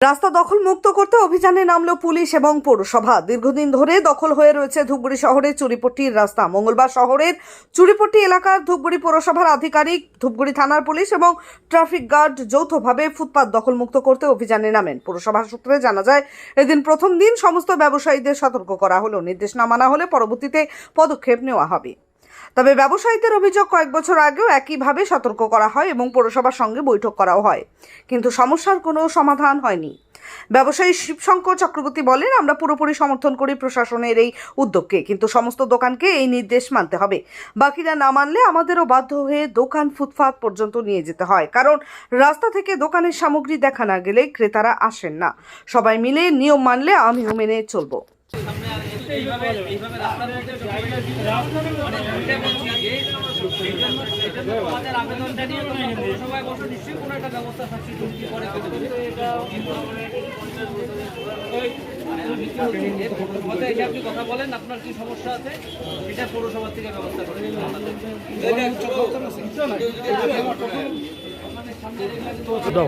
রাস্তা দখল মুক্ত করতে অভিযানে নামলো পুলিশ এবং পৌরসভা। দীর্ঘদিন ধরে দখল হয়ে রয়েছে ধূপগুড়ি শহরের চুরিপট্টির রাস্তা। মঙ্গলবার শহরের চুরিপট্টি এলাকার ধূপগুড়ি পৌরসভার আধিকারিক, ধূপগুড়ি থানার পুলিশ এবং ট্রাফিক গার্ড যৌথভাবে ফুটপাত দখলমুক্ত করতে অভিযানে নামেন। পৌরসভা সূত্রে জানা যায়, এদিন প্রথম দিন সমস্ত ব্যবসায়ীদের সতর্ক করা হলো। নির্দেশ না মানা হলে পরবর্তীতে পদক্ষেপ নেওয়া হবে। তবে ব্যবসায়ীদের অভিযোগ কয়েক বছর আগেও একইভাবে সতর্ক করা হয় এবং পৌরসভার সঙ্গে বৈঠক করাও হয়। কিন্তু সমস্যার কোনো সমাধান হয়নি। ব্যবসায়ী শিবশঙ্কর চক্রবর্তী বলেন, আমরা পুরোপুরি সমর্থন করি প্রশাসনের এই উদ্যোগকে, কিন্তু সমস্ত দোকানকে এই নির্দেশ মানতে হবে। বাকিরা না মানলে আমাদেরও বাধ্য হয়ে দোকান ফুটপাত পর্যন্ত নিয়ে যেতে হয়। কারণ রাস্তা থেকে দোকানের সামগ্রী দেখা না গেলে ক্রেতারা আসেন না। সবাই মিলে নিয়ম মানলে আমিও মেনে চলবো। কথা বলেন আপনার কি সমস্যা আছে এটা পৌরসভা থেকে ব্যবস্থা করে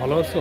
ভালো আছো?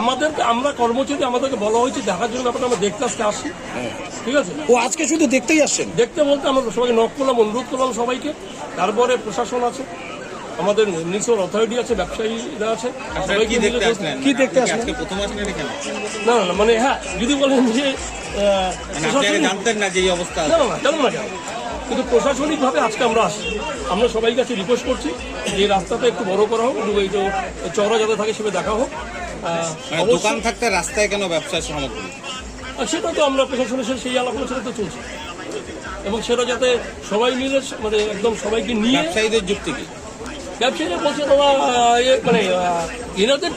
আমাদের আমরা কর্মচারী আমাদেরকে বলা হয়েছে দেখার জন্য ব্যাপারটা আমরা দেখতে আসতে আসি। ঠিক আছে? ও আজকে শুধু দেখতেই আসছেন? দেখতে বলতে আমরা সবাইকে নক করলাম অনুরোধ করলাম সবাইকে। তারপরে প্রশাসন আছে। আমাদের নিউজের অথরিটি আছে ব্যবসায়ীরা আছে। সবাইকে কি দেখতে আসলেন? প্রথম আসলেন এখানে? না না, মানে হ্যাঁ যদি বলেন যে মানে জানতেন না যে এই অবস্থা না জানো না কিন্তু প্রশাসনিকভাবে আজকে আমরা আসি আমরা সবাই কাছে রিকোয়েস্ট করছি যে রাস্তাটা একটু বড় করা হোক একটু এই যে চওড়া যাতে থাকে সেটা দেখা হোক। মানে দোকান থাকতে রাস্তায় কেন ব্যবসার সামগ্রী সেটা তো আমরা প্রশাসনের সাথে সেই আলাপ আলোচনা তো চলছে। এবং সেটা যাতে সবাই মিলে মানে একদম সবাইকে নিয়ে ব্যবসায়ীদের যুক্তি কি? ব্যবসায়ীরা বলছে তোমরা ইয়ে মানে এনাদের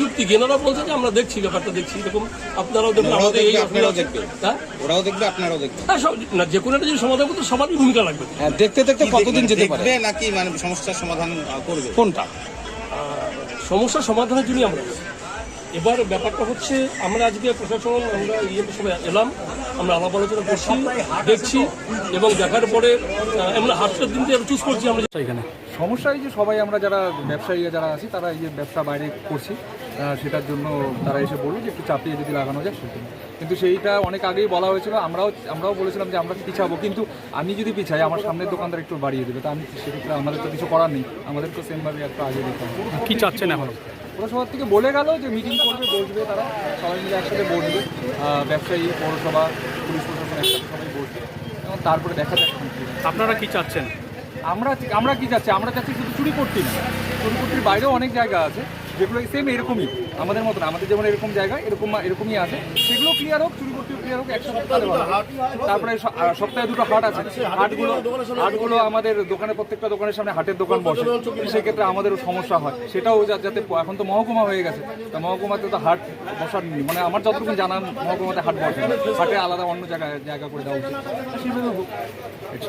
যুক্তি কি? এনারা বলছে যে আমরা দেখছি ব্যাপারটা দেখছি এরকম আপনারাও দেখবেন আমাদের এই আপনারাও দেখবেন। হ্যাঁ? ওরাও দেখবে আপনারাও দেখবেন হ্যাঁ সব- না যে কোনো একটা যদি সমাধান করতে সবারই ভূমিকা লাগবে। হ্যাঁ দেখতে দেখতে কতদিন যেতে পারে? নাকি মানে সমস্যার সমাধান করবে? কোনটা? সমস্যার সমাধানের জন্যই আমরা এবার ব্যাপারটা হচ্ছে আমরা আজকে প্রশাসন আমরা ইয়ে সবাই এলাম আমরা আলাপ আলোচনা করছি দেখছি এবং দেখার পরে আমরা হাটটার দিনকে চুজ করছি আমরা এখানে। সমস্যা এই যে সবাই আমরা যারা ব্যবসায়ীরা যারা আছি তারা এই যে ব্যবসা বাইরে করছি সেটার জন্য তারা এসে বলল যে একটু চাপিয়ে যদি লাগানো যায় সেটা কিন্তু সেইটা অনেক আগেই বলা হয়েছিল আমরাও আমরাও বলেছিলাম যে আমরা পিছাবো কিন্তু আমি যদি পিছাই আমার সামনের দোকানদার একটু বাড়িয়ে দেবে তা আমি সেক্ষেত্রে আমাদের তো কিছু করার নেই আমাদের তো সেমভাবে একটা আগে দিতে হবে। কি চাচ্ছেন এখন? পৌরসভা থেকে বলে গেল যে মিটিং করবে বসবে তারা সবাই মিলে একসাথে বসবে ব্যবসায়ী পৌরসভা পুলিশ প্রশাসন একসাথে সবাই বসবে এবং তারপরে দেখা যাক। আপনারা কি চাচ্ছেন? আমরা আমরা কি চাচ্ছি? আমরা চাচ্ছি শুধু চুরি করতে না। চুরি করতির বাইরেও অনেক জায়গা আছে, যেগুলো সেম এরকমই, আমাদের মতন আমাদের যেমন এরকম জায়গা, এরকম এরকমই আছে। সেগুলো ক্লিয়ার হোক, চুরি করতে ক্লিয়ার হোক একসাথে তাহলে ভালো। তারপরে সপ্তাহে দুটো হাট আছে। হাটগুলো হাটগুলো আমাদের দোকানে, প্রত্যেকটা দোকানের সামনে হাটের দোকান বসে। সেক্ষেত্রে আমাদেরও সমস্যা হয়। সেটাও যাতে এখন তো মহকুমা হয়ে গেছে। তা মহকুমাতে তো হাট বসার। মানে আমার যতটুকু জানা মহকুমাতে হাট বসে। হাটে আলাদা অন্য জায়গায়, জায়গা করে দেওয়া উচিত।